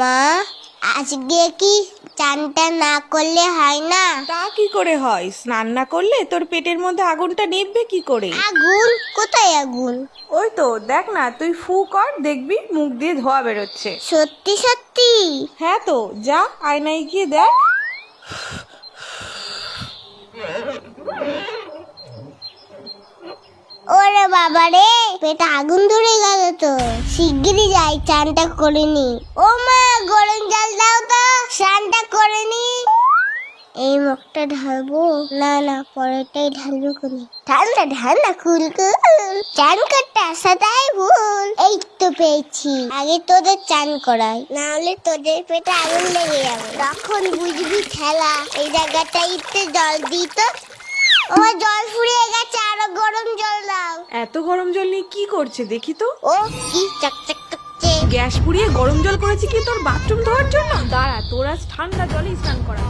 মা আজকে কি চানটা না করলে হয় না? তা কি করে হয়? স্নান না করলে তোর পেটের মধ্যে আগুনটা নিভবে কি করে? আগুন? কোথায় আগুন? ওই তো দেখ না তুই ফু কর দেখবি মুখ দিয়ে ধোয়া বেরোচ্ছে। সত্যি সত্যি? হ্যাঁ তো যা আয়নায় গিয়ে দেখ। ওরে বাবা রে পেটে আগুন ধরে গেল। তো শিগগিরই যাই, চানটা করে নি। ও মা, গরম জল দাও তো স্নানটা করে নি। এই মুখটা ঢালবো? না না পরেরটাই ঢালবো কোনি ঠান্ডা ঠান্ডা কুল কুল চান করতে আসাটাই ভুল। এই তো পেয়েছি। আগে তোদের চান করাই, না হলে তোদের পেটে আগুন লেগে যাবে। তখন বুঝবি খেলা, এই জায়গাটাইতে জল দিই তো ও জল ফুরিয়ে গেছে, আরও গরম জল দাও। এত গরম জল নিয়ে কি করছে দেখি তো? ও কি চকচক করছে? গ্যাস পুড়িয়ে গরম জল করেছি কি তোর বাথরুম ধোয়ার জন্য? দাঁড়া তোর আজ ঠান্ডা জলে স্নান করা।